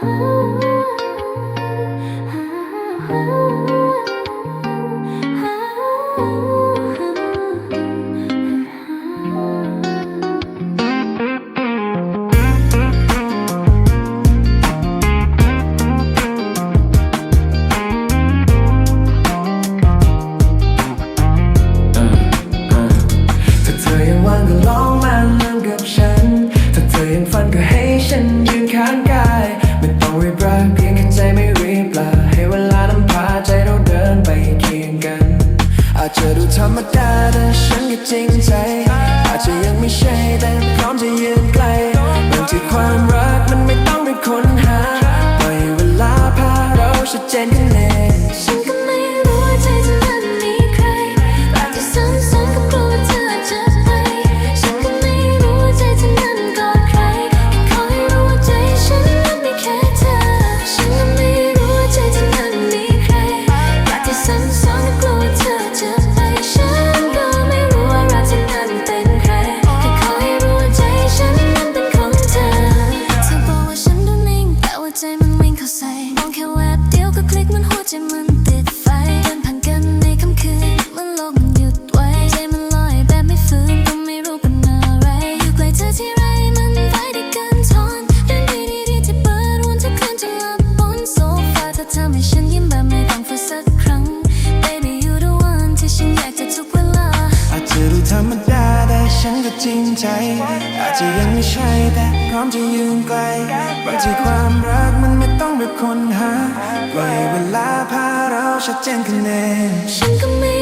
啊。 ธอดูธรรมดาแต่ฉันก็จริงใจ อาจจะยังไม่ใช่แต่พร้อมจะยืนไกลเหมือนที่ความรักมันไม่ ริงใจ อาจจะยังไม่ใช่แต่พร้อมจะยืนไกลบางทีความรักมันไม่ต้องแบบคนหาปล่อยเวลาพาเราชัดเจนกันเองฉันก็ไม่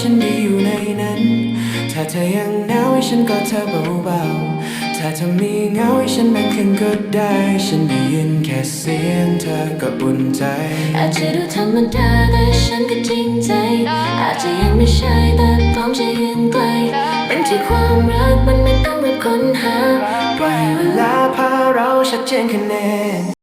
ฉันดีอยู่ในนั้น ถ้าเธอยังหนาวให้ฉันก็เธอเบาๆ ถ้าเธอมีเหงาให้ฉันแบ่งคืนก็ได้ ฉันได้ยินแค่เสียงเธอก็อุ่นใจ อาจจะดูธรรมดาแต่ฉันก็จริงใจ อาจจะยังไม่ใช่แต่พร้อมจะยืนไกล เป็นที่ความรักมันไม่ต้องรีค้นหาปล่อยเวลาพาเราชัดเจนคะแนน